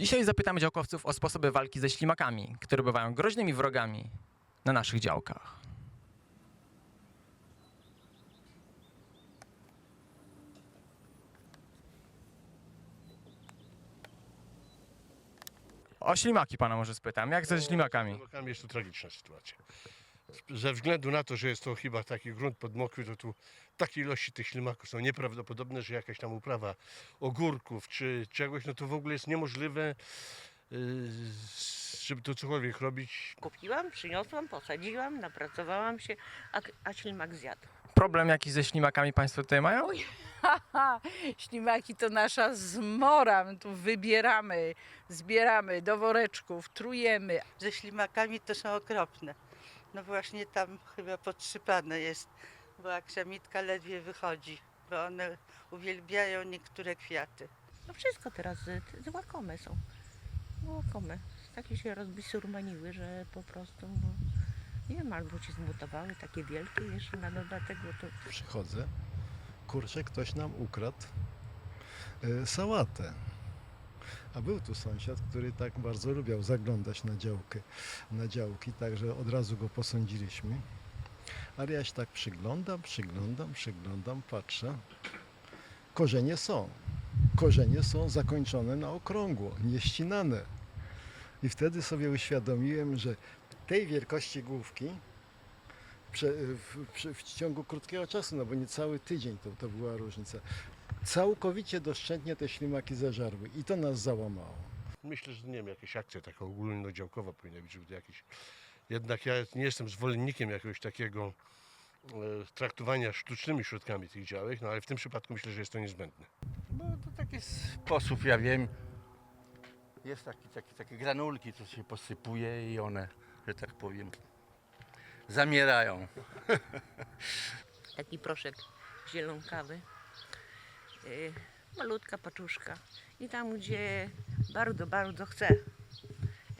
Dzisiaj zapytamy działkowców o sposoby walki ze ślimakami, które bywają groźnymi wrogami na naszych działkach. O ślimaki pana może spytam. Jak ze ślimakami? ślimakami jest to tragiczna sytuacja. Ze względu na to, że jest to chyba taki grunt podmokły, to tu takie ilości tych ślimaków są nieprawdopodobne, że jakaś tam uprawa ogórków czy czegoś, no to w ogóle jest niemożliwe, yy, żeby to cokolwiek robić. Kupiłam, przyniosłam, posadziłam, napracowałam się, a, a ślimak zjadł. Problem jakiś ze ślimakami państwo tutaj mają? Haha, ślimaki to nasza zmora. My tu wybieramy, zbieramy do woreczków, trujemy. ze ślimakami to są okropne. No właśnie tam chyba podsypane jest, bo aksamitka ledwie wychodzi, bo one uwielbiają niektóre kwiaty. No wszystko teraz y, łakome są. Łakome. Takie się rozbisurmaniły, że po prostu, no, nie wiem, albo się zmutowały, takie wielkie jeszcze na dodatek, bo to przychodzę, kurczę, ktoś nam ukradł e, sałatę. A był tu sąsiad, który tak bardzo lubiał zaglądać na działkę, na działki, także od razu go posądziliśmy. Ale ja się tak przyglądam, przyglądam, przyglądam, patrzę. Korzenie są. Korzenie są zakończone na okrągło, nieścinane. I wtedy sobie uświadomiłem, że tej wielkości główki prze, w, w ciągu krótkiego czasu, no bo nie cały tydzień to, to była różnica. Całkowicie doszczętnie te ślimaki zażarły i to nas załamało. Myślę, że nie wiem, jakaś akcja taka ogólnodziałkowa powinna być, żeby to jakieś... Jednak ja nie jestem zwolennikiem jakiegoś takiego e, traktowania sztucznymi środkami tych działek, no ale w tym przypadku myślę, że jest to niezbędne. No to taki sposób, ja wiem. Jest taki, taki, takie granulki, co się posypuje i one, że tak powiem, zamierają. taki proszek zielonkawy. Y, malutka paczuszka. I tam, gdzie bardzo, bardzo chcę,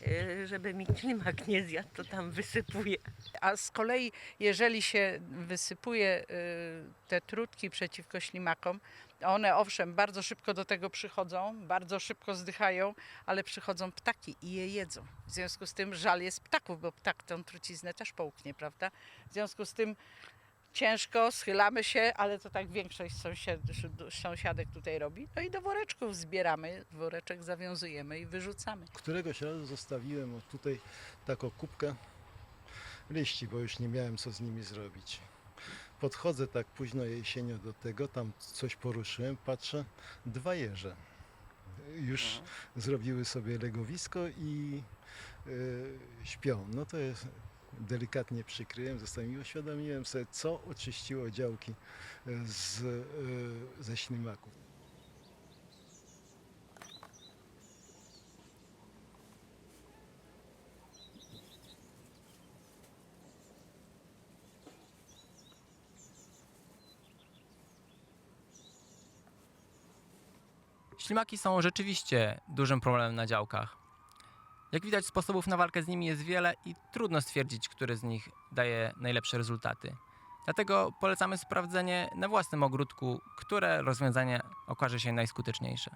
y, żeby mi ślimak nie zjadł, to tam wysypuję. A z kolei, jeżeli się wysypuje y, te trutki przeciwko ślimakom, one owszem bardzo szybko do tego przychodzą, bardzo szybko zdychają, ale przychodzą ptaki i je jedzą. W związku z tym żal jest ptaków, bo ptak tą truciznę też połknie, prawda? W związku z tym ciężko, schylamy się, ale to tak większość sąsiad, sąsiadek tutaj robi. No i do woreczków zbieramy, woreczek zawiązujemy i wyrzucamy. Któregoś razu zostawiłem tutaj taką kubkę liści, bo już nie miałem co z nimi zrobić. Podchodzę tak późno jesienią do tego, tam coś poruszyłem, patrzę, dwa jeże. Już zrobiły sobie legowisko i y, śpią. No to jest delikatnie przykryłem, zostałem i uświadomiłem sobie, co oczyściło działki y, z, y, ze ślimaków. Ślimaki są rzeczywiście dużym problemem na działkach. Jak widać, sposobów na walkę z nimi jest wiele i trudno stwierdzić, który z nich daje najlepsze rezultaty. Dlatego polecamy sprawdzenie na własnym ogródku, które rozwiązanie okaże się najskuteczniejsze.